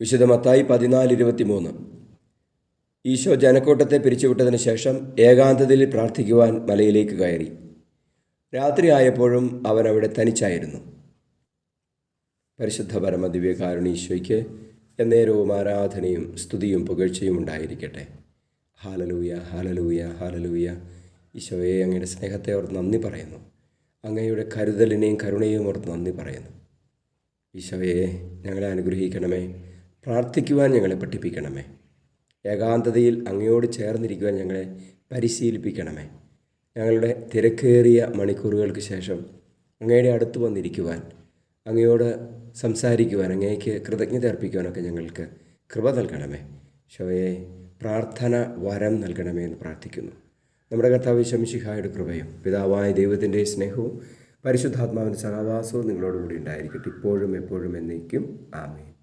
വിശുദ്ധ പതിനാല് ഇരുപത്തി മൂന്ന് ഈശോ ജനക്കൂട്ടത്തെ പിരിച്ചുവിട്ടതിന് ശേഷം ഏകാന്തതയിൽ പ്രാർത്ഥിക്കുവാൻ മലയിലേക്ക് കയറി. രാത്രിയായപ്പോഴും അവൻ അവിടെ തനിച്ചായിരുന്നു. പരിശുദ്ധ പരമ ദിവ്യകാരുണീശോയ്ക്ക് എന്നേരവും ആരാധനയും സ്തുതിയും പുകഴ്ചയും ഉണ്ടായിരിക്കട്ടെ. ഹാലലൂയ ഹാലലൂയ ഹാലലൂയ. ഈശോയെ അങ്ങയുടെ സ്നേഹത്തെ ഓർത്ത് നന്ദി പറയുന്നു. അങ്ങയുടെ കരുതലിനെയും കരുണയും ഓർത്ത് നന്ദി പറയുന്നു. ഈശോയെ ഞങ്ങളെ അനുഗ്രഹിക്കണമേ. പ്രാർത്ഥിക്കുവാൻ ഞങ്ങളെ പഠിപ്പിക്കണമേ. ഏകാന്തതയിൽ അങ്ങയോട് ചേർന്നിരിക്കുവാൻ ഞങ്ങളെ പരിശീലിപ്പിക്കണമേ. ഞങ്ങളുടെ തിരക്കേറിയ മണിക്കൂറുകൾക്ക് ശേഷം അങ്ങയുടെ അടുത്ത് വന്നിരിക്കുവാൻ അങ്ങയോട് സംസാരിക്കുവാൻ അങ്ങേക്ക് കൃതജ്ഞത അർപ്പിക്കുവാനൊക്കെ ഞങ്ങൾക്ക് കൃപ നൽകണമേ. ശോയെ പ്രാർത്ഥന വരം നൽകണമേ എന്ന് പ്രാർത്ഥിക്കുന്നു. നമ്മുടെ കർത്താവ് ശംശിഹായുടെ കൃപയും പിതാവായ ദൈവത്തിന്റെ സ്നേഹവും പരിശുദ്ധാത്മാവിന്റെ സഹവാസവും നിങ്ങളോടുകൂടി ഉണ്ടായിരിക്കട്ടെ. ഇപ്പോഴും എപ്പോഴും എന്നേക്കും. ആമേ